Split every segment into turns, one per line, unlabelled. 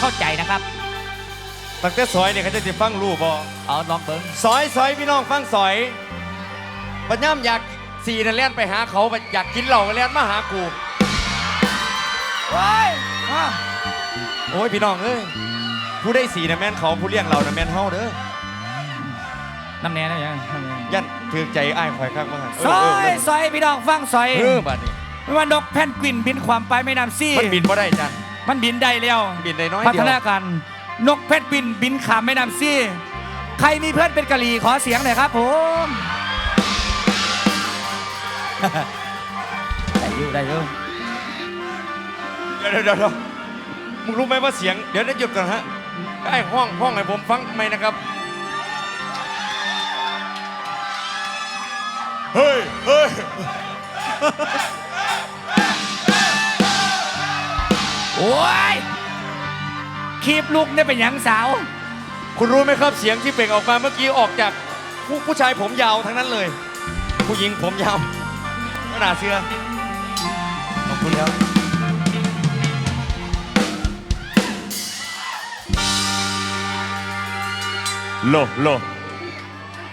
เข้าใจนะครับ
ตั้งแต่ซอยเนี่ยเขาจะสิฟังรู้บ่
เอาลองเบิ้ง
ซอยซอยพี่น้องฟังซอยปัญญามอยากสีนั่นเล่นไปหาเขาอยากกินเหล้าก็เล่นมาหากู
ว้าย
โอ้ยพี่น้องเอ้ยผู้ได้สีนะแม่นเขาผู้เลี้ยงเรานะแม่นเฮาเด้อ
น้ำแน่นะยังน้ำแน่
ยันถือใจอ้ายข่อยคักว่าหั่น
ซอยซอยพี่น้องฟังซอย
เออเออบัดนี้
ไม่ว่านกแพนกวินบินความไปไม่นำซี่
มันบินบ่ได้จัน
มันบินได้แล้ว
บินได้น้อย
พั
เดี
ฒ
ยว
นาการนกเพชรบินบินขามแม่น้ำซี่ ใครมีเพื่อนเป็นกะหรี่ขอเสียงหน่อยครับผมได้อยู่ได้อยู่
เดี๋ยวเดี๋ยวเดี๋ยวมึงรู้ไหมว่าเสียง เดี๋ยวได้หยุดก่อนฮะไอ้ห้องห้องให้ผมฟังไหมนะครับ เฮ้ยเฮ้ย
โอ้ยคีบลูกเนี่ยเป็นหยังสาว
คุณรู้ไหมครับเสียงที่เปล่งออกมาเมื่อกี้ออกจากผู้ผู้ชายผมยาวทั้งนั้นเลย ผู้หญิงผมยาวก็น่าเชื่อขอบคุณครับ โลโล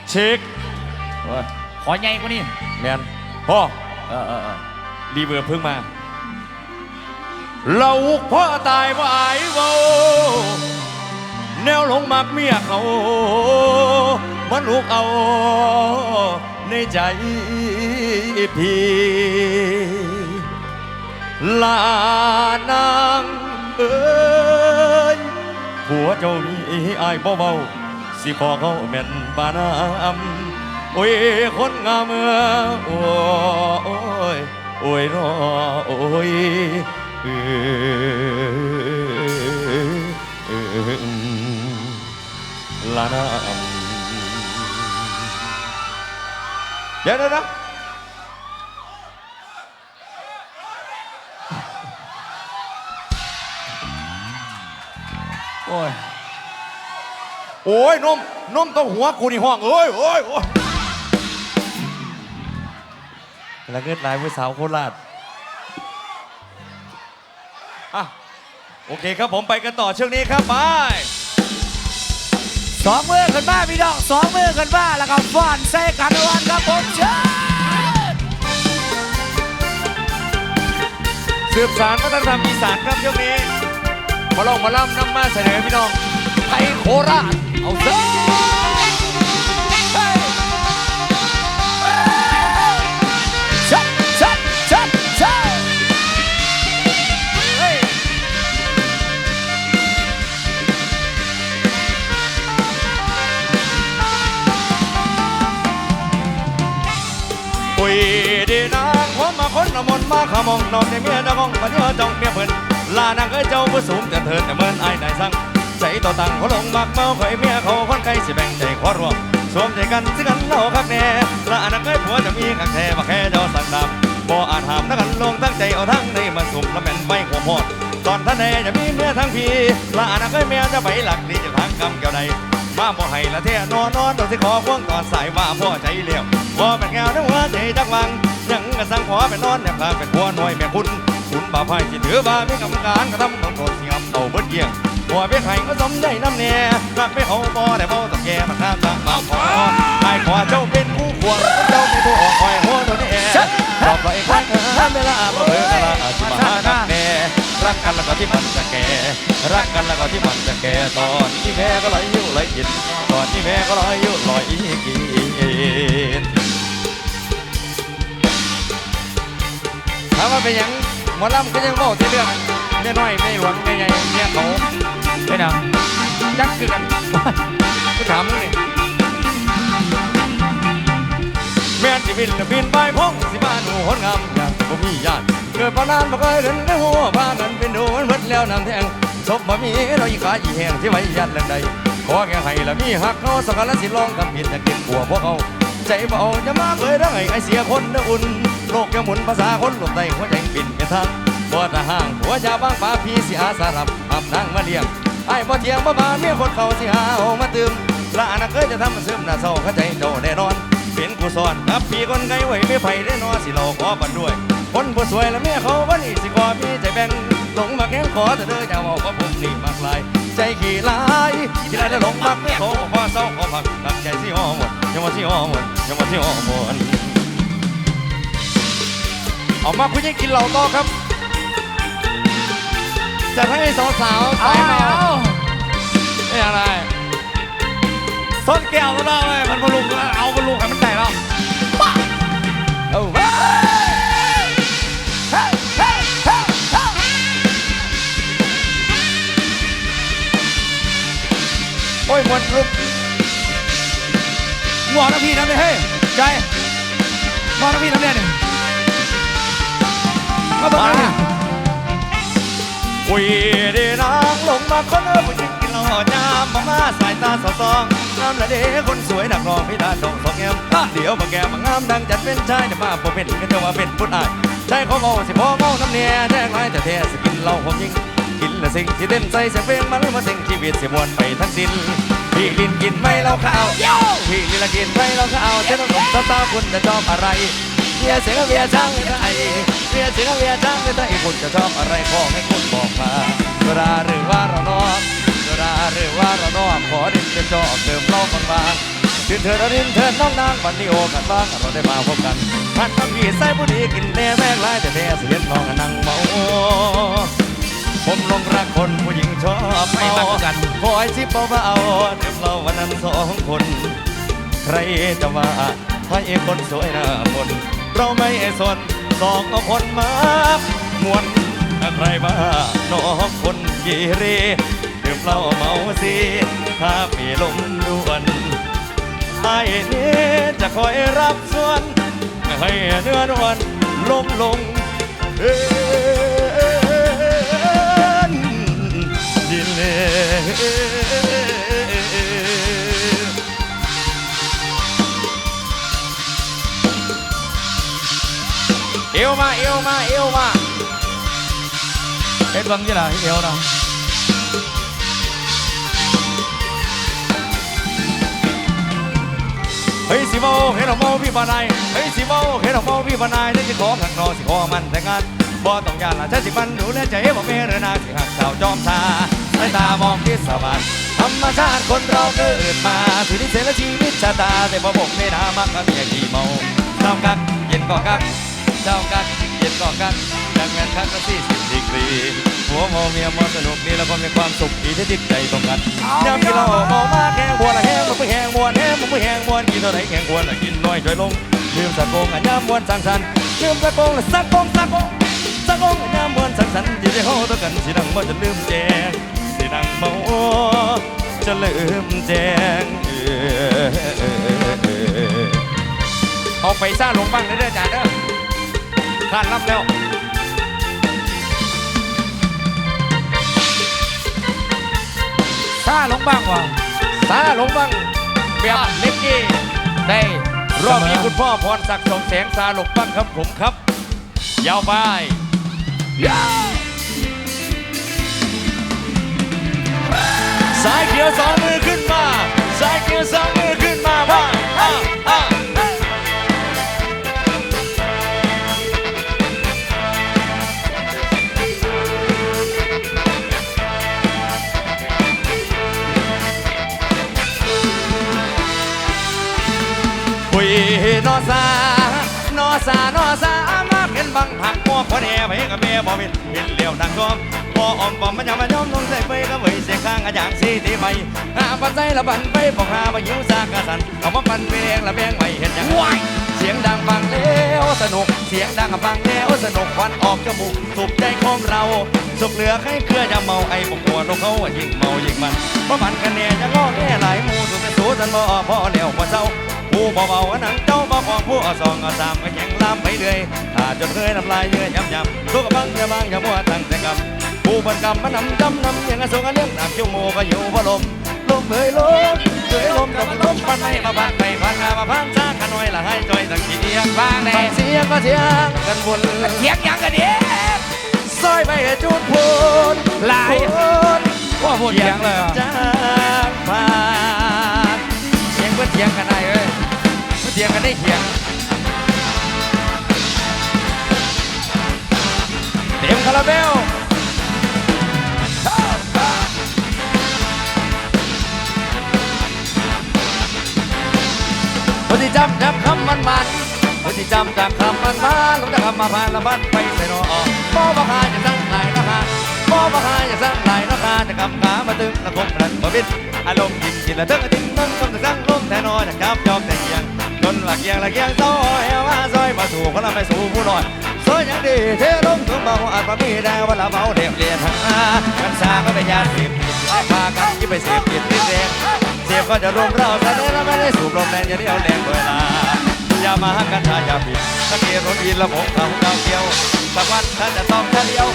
เช็ค
ขอใหญ่กว่านี้
แมนพ่อ
เออเออเออ
รีเวิร์บเพิ่งมา เราพ่อตายว่าอายเบาแนวหลงมักเมียเขามันลูกเอาในใจพี่ลานางเอ้ยผัวเจ้ามีอายเบาๆสิขอเขาแม่นปานน้ำโอ้ยคนงามเมื่อโอ้ยโอ้ยรอโอ้ยออเออ ลานาเดี๋ยวเดี๋ยวเดี๋ยว
โอ้ย
โอ้ยนมนมต้องหัวกูนี่ห้องเอ้ยโอ้ยโอ้ยแล้วเกิดลายผู้สาวโคราช อะโอเคครับผมไปกันต่อช่วงนี้ครับไป
สองมือกันบ้าพี่น้องสองมือกันบ้าแล้วก็ฟ้อนใส่กันวันครับผมเชิญ
สืบสารวัฒนธรรมอีสานครับช่วงนี้มาลองมาล่ำนำมาเสนอพี่น้องไทยโคราชเอาซะ
ชัด
มนต์มาขมองนอนในเมียดมองมาเนื้อจ้องเมียเพิ่นลานางเอ้ยเจ้าผู้สูงจะเถินแต่เมินไอ้ายได้สั่งใจต่อตังเขาลงมักเมาข่อยเมียเขาคนไกลสิแบ่งใจขอรวมสวมใจกันสิกันเล่าคักแน่ละอันนั้นเอ้ยผัวจะมีคักแท้บ่แค่เจ้าสั่งดำบ่อาจห้ามนักกันลงตั้งใจเอาทั้งในมาสุ่มละแม่นไฟหัวพอดตอนท่านแน่จะมีเมียทั้งพี่ละอันนั้นเอ้ยเมียจะไปหลักดีจะทางกำเกี่ยวใดมาบ่ให้ละเท่นอนนอนโดนสิขอพ่วงตอนสายว่าพ่อใจเลี้ยวว่เป็นแก้วทั้งหัวใจจักวัง ยังกระสังขอเป็นนอนเนี่ยพลางเป็นหัวน้อยแม่คุณคุณบ่าไพ่ที่ถือว่ามีกรรมการกระทำของโทษเสียบเอาเบิดเกี่ยงหัวเบี้ยไข่ก็สมใจน้ำแน่รักไม่เขาบ่ได้เบาต้องแก่มาข้ามทางบาขอไอ้ขอเจ้าเป็นผู้ควรเจ้าเป็นผู้ออกคอยหัวตัวนี้แอรอบก็เอกรักห้ามเวลาบ่เบิ่งกะละอาชิมาหานักแน่รักกันแล้วก็ที่มันจะแก่รักกันแล้วก็ที่มันจะแก่ตอนที่แม่ก็ลอยยิ้วลอยกินตอนที่แม่ก็ลอยยิ้วลอยอีกิน ถามว่าเป็นหยังหมอลำก็ยังบอกที่เรื่องเมียน้อยไม่หวังไม่ใหญ่เมียเขา
เป็นหยัง
จักคือกันก็ถามมึงนี่แม่นสิบินละบินไปพงสิบ้านหูหนงามอย่างบ่มีญาติเกิดมานานบ่เคยเห็นได้หัวบ้านนั้นเป็นดูมันหมดแล้วน้ำแทงศพบ่มีเราอีกขาอีแหงที่ไว้ยัดแรงใดขอแค่ให้ละมีหักเขาสักการะสิลองกับผิดจะเก็บกลัวพวกเขาใจเบาจะมาเคยได้ไอ้เสียคนนะอุ่น โลกยังหมุนภาษาคนหลบใต้หัวใจปิ่นกันทางบ่ตาห่างหัวยาบ้างฟ้าพี่สิอาสารับหับนางมาเลี้ยงไอ้บ่เทียงบ่บานเมียคนเขาสิหาเอามาตืมละอนนั้นเคยจะทำมาซึมหน้าเศร้าเข้าใจเจ้าแน่นอน เป็นกูสอนกับพี่คนไกลไว้ไม่ไผ่ได้นอสิเราขอบันด้วย คนผู้สวยและเมียเขาวันนี้สิขอพี่ใจแบ่งหลงมาแค่ขอแต่เด้ออย่าบอกว่าผมนี่มากลายใจขี่ลายขี่ลายแล้วหลงมักไม่ขอขอเศร้าขอพักตักใจสิหอหมดยังมาสิหอหมดยังมาสิหอหมด เอามาคุณยังกินเหล้าต่อครับจะให้สาวสาวๆ
เอา
สายเมา
เอา
ไม่อะไร
ส้นแก้วก็ได้เว้ยมันบอลลูนเอาบอลลูนให้มันได้แล้ว
เอา
เฮ้ยเฮ้ยเฮ้ยเฮ้ยเฮ้ยโอ้ยหมดรึบงอนะพี่ทำเลยเฮ้ยใจงอนะพี่ทำเนี่ยเนี่ย มาเบิ่งนะ
อุ้ยดีนางหลงมาคนเออผู้หญิงกินเหล้าจามมามาสายตาสอดส่องงามละเด้คนสวยนักร้องพิธาดงสองแง้มเดี๋ยวมาแกมางามดังจัดเป็นชายแต่มาผมเป็นก็จะว่าเป็นผู้อายใจเขาเมาสิพอเมาน้ำเนียแจ้งไรแต่แท้สกินเหล้าผมยิงกินละสิ่งที่เต้นใส่เสียงเพลงมันมาเสียงชีวิตเสียมวนไปทั้งสิ้นพี่ลินกินไม่เหล้าขาวพี่ลินละกินไม่เหล้าขาวเจ้าหนุ่มสาวๆคุณจะชอบอะไรเบียร์เสียงเบียร์ช่างไท ยเบียร์เสียเบียร์ช่างไทยคุณจะชอบอะไรขอให้คุณบอกมาเวลาหรือว่าเรานอกเวลาหรือว่าเรานอกขอดินเป็นจอบเติมเหล้าบางๆชื่นเธอระดินเธอน้องนางวันนี้โอกันบ้างเราได้มาพบกันพัดมาพี่ใส่ผู้ดีกินแน่แม่งไรแต่แท้เสียน้องนั่งเมาผมลงรักคนผู้หญิงชอบ
ไม่รักกัน
คอยชิบเบาๆเดี๋ยวเราวันนั้นสองคน ใครจะว่าให้คนสวยหน้ามนเราไม่สน สองเอาคนมามวนใครบ้าน้องคนกีเรดื่มเหล้าเมาสิถ้าปีลมด่วนไอ้นี้จะคอยรับส่วน ให้เนื้อนวลลงลงเอ้นดินเลเวมาเอวมาเอวมา
เฮ็ดเบังยี่ล่ะเอวนะ
เฮ้ยสิเมาเห็นเราเมาพี่ปานายเฮ้ยสิเมาเห็นเราเมาพี่ปานายได้สิขอขังนอสิขอมันแต่งงานบ่ต้องยานละถ้าสิมันดูแลใจบ่เมรนาสิหักสาวจอมชาสายตามองที่สวรรค์ธรรมชาติคนเราเกิดมาถือนิสัยและชีวิตชะตาแต่บ่บอกในนามักกับเมียขี้เมาเจ้ากักเย็นก็กัก เจ้ากักเย็นก็กักดังงานคักก็สี่สิบดีกรีหัวเมเมียมอสนุกนี่แล้วก็มีความสุขดีที่จิตใจตรงกันยามกินเหล้าเมามาแข่งบัวละแห้งมันไม่แห้งมวนแห้งมันไม่แห้งมวนกินเท่าไหร่แข่งควรละกินน้อยช่วยลงลืมสะโกงอันยามมวนสังสรรค์ลืมสะโกงละสะโกงสะโกงสะโกงอันยามมวนสังสรรค์ที่ได้เฮาตัวกันสินังบ่จะลืมแจงสินังเมาจะลืมแจงเออเออเออ
เอาไปซ่าลงบ้างเด้อจ้าเด้อ
ขาดรับแล้ว
ซาลงบ้างว่ะ
ซาลงบ้างแบบเล็กกี้
ได้
รอบนี้คุณพ่อพรศักดิ์สองแสงซาลงบ้างครับผมครับ ยาวไป
ยา
สายเขียวสองมือขึ้นมา สายเขียวสองมือขึ้นมาว่าอ่ นอสานอสานอสามาเป็นบังผักมัวคนแอบให้กับเมียบ่เป็นเห็นเหลียวทางกอมบ่ออมบ่มันยามมันยอมลงใส่ไปก็เว้ยเสียข้างอาอย่างสีที่ไปหาปันใจละบันไปบอกหาบ่หิวซากะสันเอามาปันไปแดงละแบงไว้เห็นหยัง
ว้าย
เสียงดังฟังแล้วสนุก เสียงดังฟังแล้วสนุกควันออกจมูกสุขใจของเราสุขเหลือให้เครือจะเมาไอ้พวกหัวนกเขาว่ายิ่งเมายิ่งมันเพราะมันกันแน่จะงอแง่หลายหมูสุขแต่สูสันบ่พอแล้วพอเศร้า ผู้เบาๆอันหนังเจ้าบ่ของผู้เอาสองเอาสามก็แข่งลามไปเรื่อยถ้าจนเคยน้ำลายเยื่อยำยำทุกกบังอย่าบังอย่ามัวตั้งแต่กำผู้บันกำมันนำจำนำอย่างกระทรวงการเลี้ยงหนักชั่วโมงก็อยู่บ่ลมลมเอยลมเอยลมแต่มันลมปันไม่มาบานไปพันมามาพันซาขน้อยละให้จอยสักทีเดียง
บ้างแน่
ฟังเสียงก็เสียงกันวน
เถียงหยังกันเด้
ซอยไปจุดพูน
หลาย
พูน
ว่าพูดเถียงเลยอะ
จางผ่านเสียงเพื่อเถียงกันได้เอ้ยเพื่อเเถียงกันได้เถียงเต็มคาราเบลคนที่จำจำคำมันมันคนที่จำจากคำมันมันลงจากคำมาพานละบัดไปใส่นออกบ่บ่หาจะสั่งไหลนะฮะบ่บ่หาจะสั่งไหลนะฮะจะคำขามาตึงนะคบรันบ่บิดอารมณ์กินกินละเติ้งติ้งตั้งคำจะสั่งลมแทน่นอยจะคำยอมแต่เอียง นละเกียงละเกียงซอยว่าซอยมาสู่คนละไม่สู่ผู้ลอยซอยยังดีเทลงถึงเบาอาจมามีได้วันละเบาเรียบเรียนทั้งอากันสาก็เป็นยาเสพติดพากันยิ่ไปเสพติดติดแรงเสียบก็จะรวมเราแต่เนื้อไม่ได้สูบลมแรงอย่าเดียวแรงเวลาอย่ามาหากันทาอย่าผิดสักเกียรถอินละผมเขาดาวเกี่ยวสักวันท่านจะต้องแค่เดียว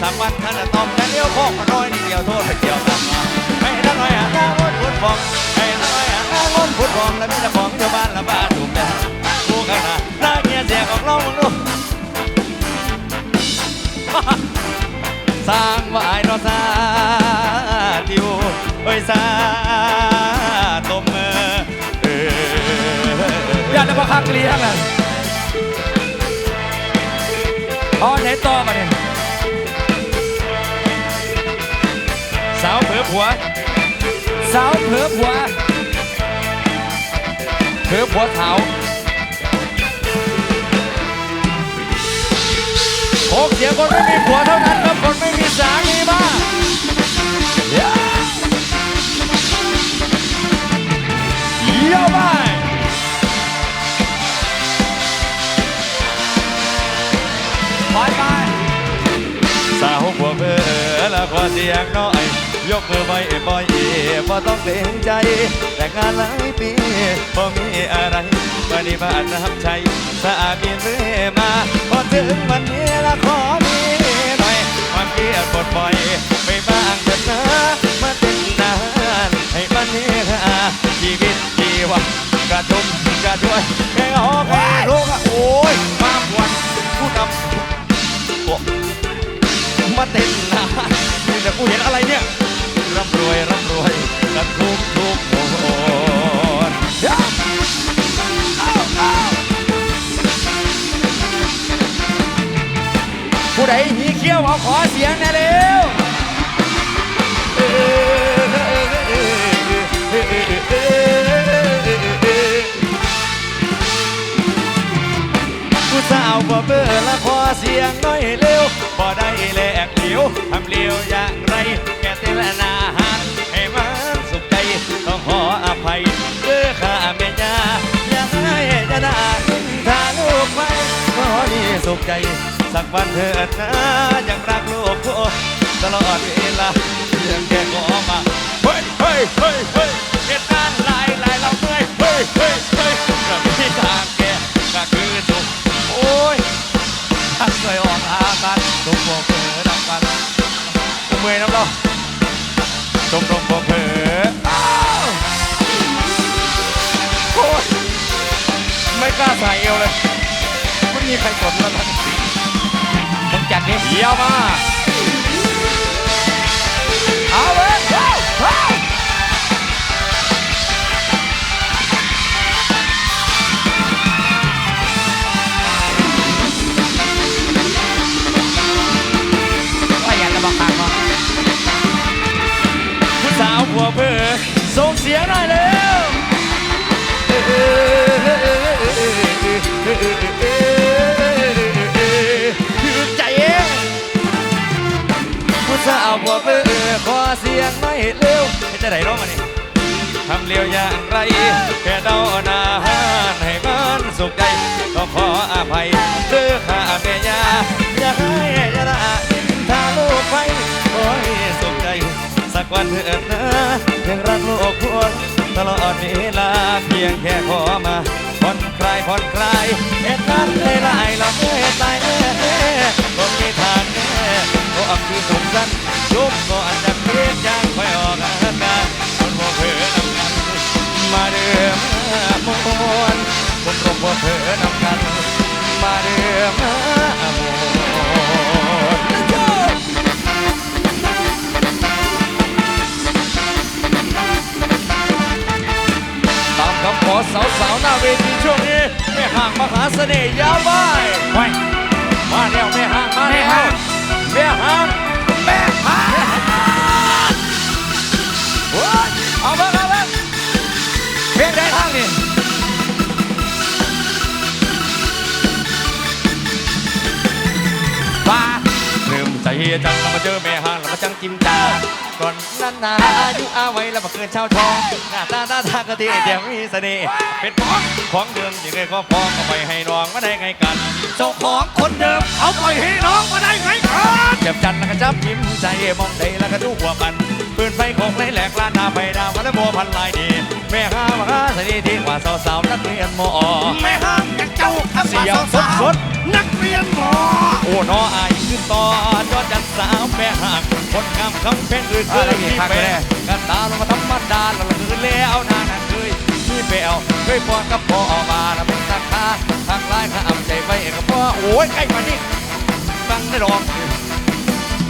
สักวันท่านจะต้องแค่เดียวโคกน้อยนิดเดียวโทษไปเกี่ยวตามมาให้นักหน่อยอะน้างนพุทธ ฟองให้นักหน่อยอะน้างนพุทธฟองและมีแต่ของเจ้าบ้านละบ้านถูกแต่กูข้างหน้าหน้าเงียเสียของเรามึงดูสร้างว่ายนอซาติวเอ้ยซาตมเออเอ
ยากจะมาคักเลี้ยงอะอ๋อไหนต่อมาเนี่ย
สาวเผือผัว
สาวเผือผัว
เผือผัวสาวโอกเสียคนไม่มีผัวเท่านั้นครับคนไม่มีสามีบ้าเยี่ยมไป
ไปไป
สาวผัวเพื่อละขอเสียงน้อย ยกมือไหว้บ่อยบ่ต้องเกรงใจ แต่งานหลายปีบ่มีอะไรปฏิบัติน้ำใจสะอามีเรื่อยมาพอถึงวันนี้ละขอมีหน่อย ความเกลียดปลดปล่อยไปบ้างเถิดนะมาเนนาน อเสียงน่อยเร็วบ่ได้แลกเหลียวทำเลียวอย่างไร แกเต้นละนาหารให้มันสุขใจต้องขออภัยเด้อข้าแม่ยาอยากให้จะได้กินทาลูกไว้ขอนี่สุขใจ สักวันเถิดนะยังรักลูกทุกตลอดเวลาเรื่องแกก็มาเฮ้ยเฮ้ยเฮ้ยเฮ้ยเหตุการณ์หลายหลายเราเมื่อยเฮ้ยเฮ้ยเฮ้ยก็มีทางแกก็คือสุขโอ้ย เคยออกอาการตุกบอกเผลอดังกันกูเมื่อยน้ำเราตรงตรงบอกเผลออ้าวโอ้ยไม่กล้าใส่เอวเลยไม่มีใครกดแล้วนะ
มึงจัดดิ
เยี่ยมมาก
เอาเว้ย
ได้ร้องมานี่ทำเลียวอย่างไร แค่เดาหน้าหานให้มันสุขใจต้องขออภัยเด้อข้าแม่ยาอย่าให้ยาละถ้าลูกไปขอให้สุขใจ สักวันเถิดนะยังรักลูกควรตลอดเวลาเพียงแค่ขอมาผ่อนคลายผ่อนคลายเหตุการณ์หลายๆเราเมื่อตายแน่ก็มีทางแน่ก็อักคือสมสันยุบก็อันจะเพีย มาเดิมมวนคนรบบ่าเผลอนำกัน มาเดิมมวนตามคำขอสาวๆหน้าเวทีช่วงนี้แม่ห่างมหาเสน่ห์ยาวไป
ไว้
มาแล้วแม่ห่างมา
แม่
แล้ว
ห่าง
แม่ห่าง โจังเรามาเจอแม่ห้างเรามาจังจิ้มตาก่อนนั้นนาอายุอาไว้แล้วมาเกินชาวทองหน้าตาตาทากะทิแจ่มีเสน่ห์เป็นของของเดิมยังไงก็พอก็ไปให้น้องมาได้ไงกัน
เจ้าของคนเดิมเอาไปให้น้องมาได้ไงครับ
เจ็บจันแล้วก็จับยิ้มใจมองใดแล้วก็ดูหัวมันปืนไฟของไรแหลกลานดาไฟดาววันละโมพันลายดีแม่ข้ามาข้าสนีที่ว่าสาวๆนักเรียนมอ
แม่ห้ามอย่างเจ้า ทั
เสียงสดสด
นักเรียนหมอ
โอ้นออายขึ้นต่อยอดจันสาวแม่ห่างคนงามคำเพลงอื่นเคยมีแปลกันตาลงมาธรรมดาแล้วละคือแล้วนานะเคยมีแปลเคยปอนกับพ่อมาแล้วเป็นตาคาทางลายข้าอ่ำใจไว้กับพ่อโอ้ยใกล้มานี่ฟังได้รอง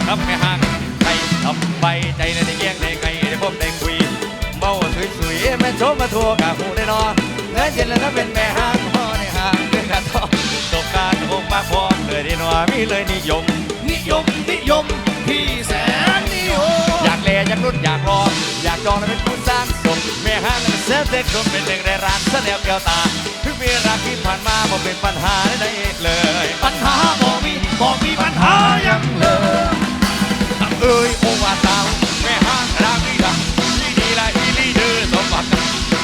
ครับแม่ห่างใครทำไปใจในได้แยกในไงได้พบได้คุยเบาสวยๆแม่ชมมาทัวกับหูได้นอนเงินเย็นแล้วเป็นแม่ห่า งพ่อในห่างเรื่องการทอตกการคงมาพร้อมเลยดีนัวมีเลยนิยม
นิยมนิยมพี่แสนนิยม
อยากแลอยากรุ่นอยากรองอยากจองแล้วเป็นผู้สร้างสมแม่ห้างนั้นเซ็ตเด็กคนเป็นหนึ่งในร้านเสนอแก้วตาถึงมีรักที่ผ่านมาบ่เป็นปัญหาใดๆเลย
ปัญหาบ่มีบ่มีปัญหายังเลย
เอ้ยโอวาสาวแม่ห้างรักนี่ละที่ดีละอีลีเดอร์สมบัติ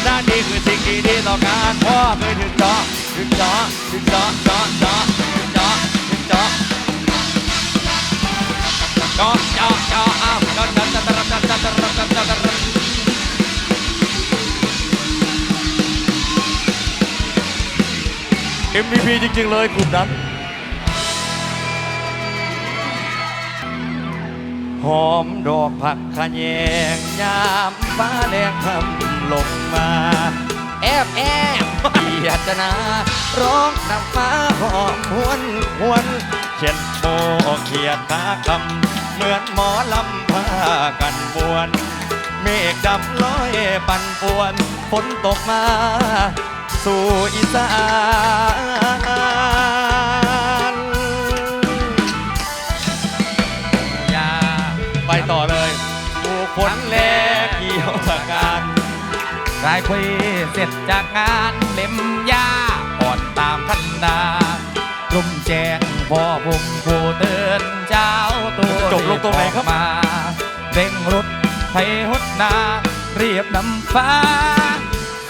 ด้านนี้คือสิ่งที่ดีต่อการพ่อเคยถึงจอ ถึงจอถึงจอจอจอถึงจอถึงจอจอจอจออ้าวจอจอจอจอจอจอจอจอจอจอ MVP จริงๆเลยกลุ่มนั้นหอมดอกผักขะแยงยามฟ้าแดงคำลงมา บแอบเกียดนาร้องนำฟ้าหอกหวนหวนเขียนโมเขียดตาคำเหมือนหมอลำพากันบวนเมฆดำลอยปั่นป่วนฝนตกมา สู่อีสาน
กายคุยเสร็จจากงานเล็มยาอ่อนตามทันดารุ่มแจ้งพ่อผมผู้เตือนเจ้าตัว
จบลงตรงไหนครับ
มาเร่งรถไทยหดนา เรียบน้ำฟ้า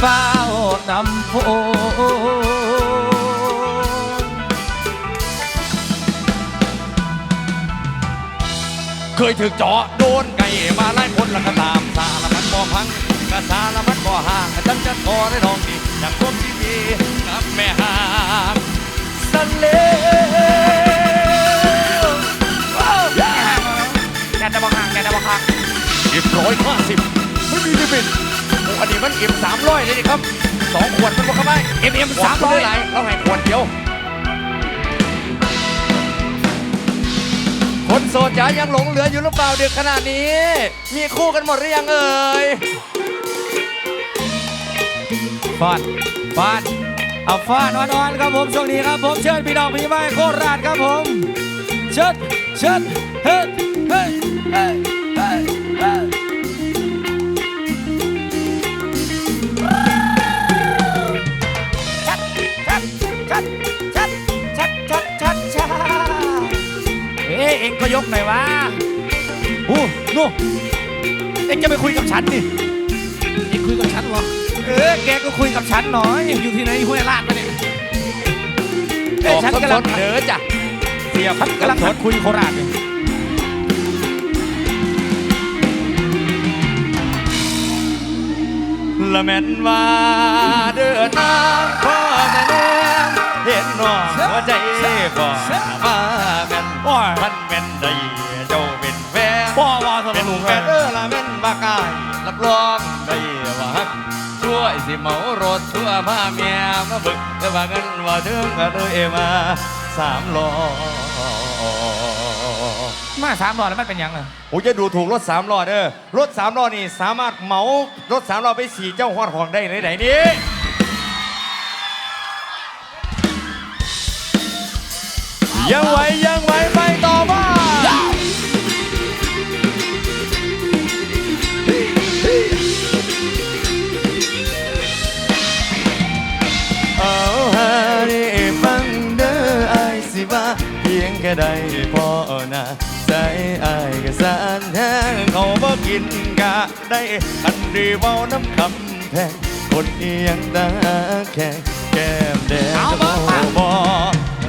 ฟ้าวน้ำโพ
เคยถึกเจาะโดนไก่มาไล่คนละก็ตามสารพัดบ่อพัง กระสารพัดบ่อห่างจันจะขอได้ลองดีจากพวกที่มีกับแม่ห่างสันเลว
แกจะบอกห่างแกจะบอกห่าง
อิบร้อยห้าสิบไม่มีลิมิตโอ้อันนี้มันอิบสามร้อยเลยนี่ครับสองขวดมันบ่เข้าไป
เอ็มเอ็ม
สา
สามม
ร้
ร้
อ
อยย
ไหลเราให้ขวดเดียวคนโสดจ๋ายังหลงเหลืออยู่หรือเปล่าดึกขนาดนี้ มีคู่กันหมดหรือยังเอ่ย
ฟาดฟาดเอาฟาดอ่อนๆครับผมช่วงนี้ครับผมเชิญพี่ดอกพี่ไม้โคตรราดครับผมเชิญเชิญเฮ้ยเฮ้ยเฮ้ยเฮ้ยเฮ้ยเองก็ยกหน่อยวะอู้นู่เองจะไปคุยกับฉันดิเองคุยกับฉันวะ เออแกก็คุยกับฉันหน่อย อยู่ที่ไหนห้วยลาดไปเนี่ยเอ้ยฉันกำลัง
เด้อจ้ะเสียบ
ฉันกำลังหัดคุยโคราชอยู่
ละแม่นว่าเดินนางพ่อจะแนมเห็นน้องหัวใจก่อนมาแม่น
โอ้ย
มันเป็นได้เจ้าเป็นแฟน
พ่อว่าส
เป็น
นุก
แฟ
เลย
นเออละแม่นบากายรับรอง สิเหมารถชั่วพาเมียมาบึกแต่ว่าเงินว่าถึงก็เลยมาสามล้อ
มาสามร้อยแล้วมันเป็นยังไง
โอ้ยจะดูถูกรถสามล้อเด้อรถสามล้อนี่สามารถเหมารถสามล้อไปสี่เจ้าฮอดของได้ไหนๆนี้ยังไหวยังไหวไปต่อบ้าเอา นี่ฟังเด้อไอายสิว่าเพียงแค่ใดพอนะใส่อายก็สานแห้งเขาบ่กินกะได้อันดีเว้าน้ำคำแพงคนเอียงตาแข็งแก้มแดง
เอาบ่มา
บอ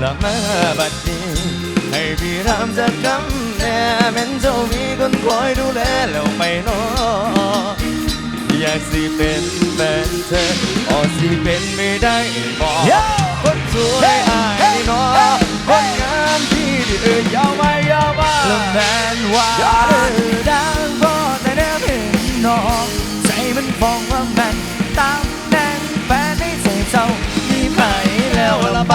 แล้วมาบัดนี้ให้พี่รำสักคำแน่แม่นเจ้ามีคนคอยดูแลแล้วไปเนออยากสิเป็นแฟนเธออ๋อสิเป็นไม่ได้บอก
โย่
คนสวยอายนี่เนอคนงามที่ ดีเอ่ยยาวไปยาวไป
และแมนว่าเธอดังพอแต่แนวเห็นน้องใจมันฟองว่าแมนตามแดงแฟนให้เสียเจ้ามีไหมแล้วละไป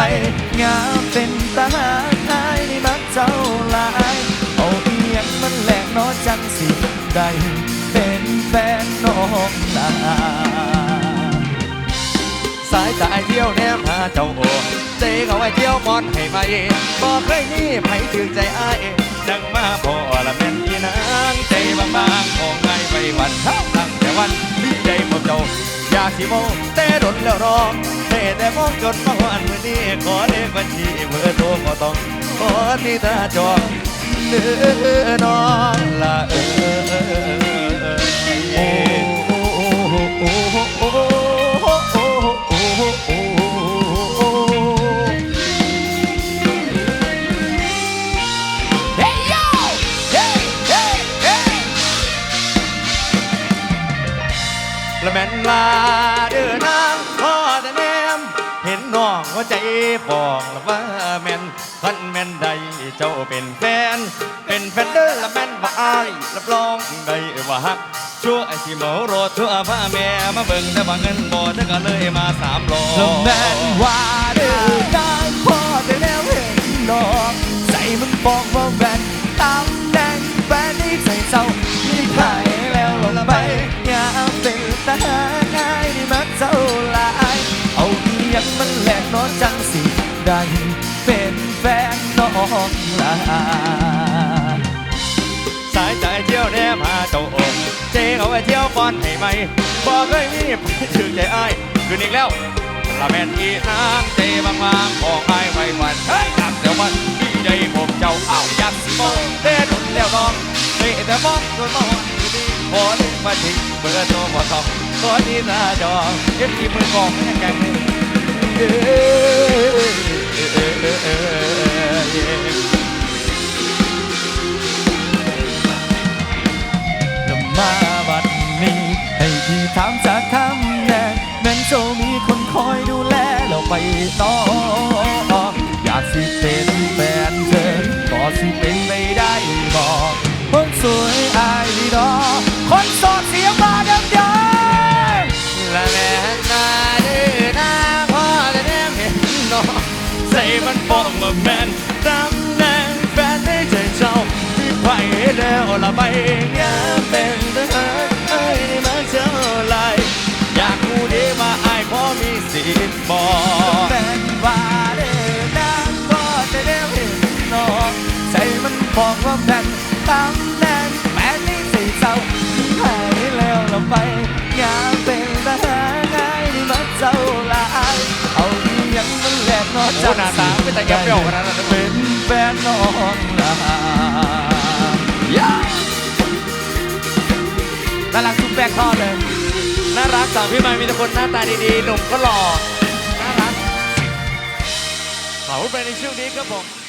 งามเป็นตาหารหายในมักเจ้าลายเอาเอียงมันแหลกเนอจังสิได้เป็นแฟนน้องลา
สายตาเที่ยวแนมหาเจ้าโอเจเขาไว้เที่ยวมอนให้มาเอบอกเคยนี่ไผถึงใจอายดังมาพอละแม่นอีนางใจบางๆของไงไปวันเท่าตั้งแต่วันที่ใจพบเจ้าอยากสิโมแต่ดนแล้วรอแต่แต่มองจนมาวันมื้อนี้ขอเลขบัญชีเบอร์โทรก็ต้องขอที่ตาจองเด้อนองละเออ
โอ้โอ้โอ้
ละแม่นลาเด้อนางพ่อแต่แนมเห็นน้องหัวใจฟองละว่าแม่นคันแม่นใดเจ้าเป็นแฟน เป็นแฟนเด้อละแม่นบ่อายรับรองได้ว่าฮักชั่วไอ้ที่เมารถทั่วพาแม่มาเบิ่งแต่ว่าเงินบ่เธอก็เลยมาสามร้อย
ละแม่นว่าเดือดังพอแต่แนวเห็นดอกใจมันบอกว่าแบน หาง่ายนี่มักเจ้าหลายเอาเอียงมันแหลกนอนจังสิได้เป็นแฟนน้องลา
สายใจเที่ยวแนมหาเจ้าโอกเจเขาไว้เที่ยวป้อนให้ไหมบอกเคยมีถึงใจอ้ายคืนอีกแล้วละแม่นอีนางเจบางบางๆของอ้ายไว้วันเฮ้ยตั้งแต่วันที่ได้ผมเจ้าเอายากสิมองเต้ดุนแล้วน้องเตะแต่มองจนมาหอนอดีขอเล่นมาทิ้งเบอร์โทรบ่ต้อง ขอที่หน้าจอเย็บที่มือกองให้แกงเอ้ย
แล้วมาบัดนี้ให้พี่ถามจากคำแน่แม่นเจ้ามีคนคอยดูแลแล้วไปต่อ อยากสิเป็นแฟนเธอก็สิเป็นไปได้บอกคนสวยอายดีดอคนโสดเสียงมาดังดัง
ส่มันฟองมาแมนตำแหน่งแฟนในใจเจ้าที่ไผ่แล้วละไปงานเป็น น
แหลกนจากสา
มไปแต่แกเปรี้ยวขนาดนั้นะ
เป็นแฟนน้องลาน่ารักทุกแบกทอดเลย
น่ารักสามพี่มามีแต่คนหน้าตาดีๆ หนุ่มก็หล่อ น่ารักขอบคุณไปในช่วงนี้ครับผม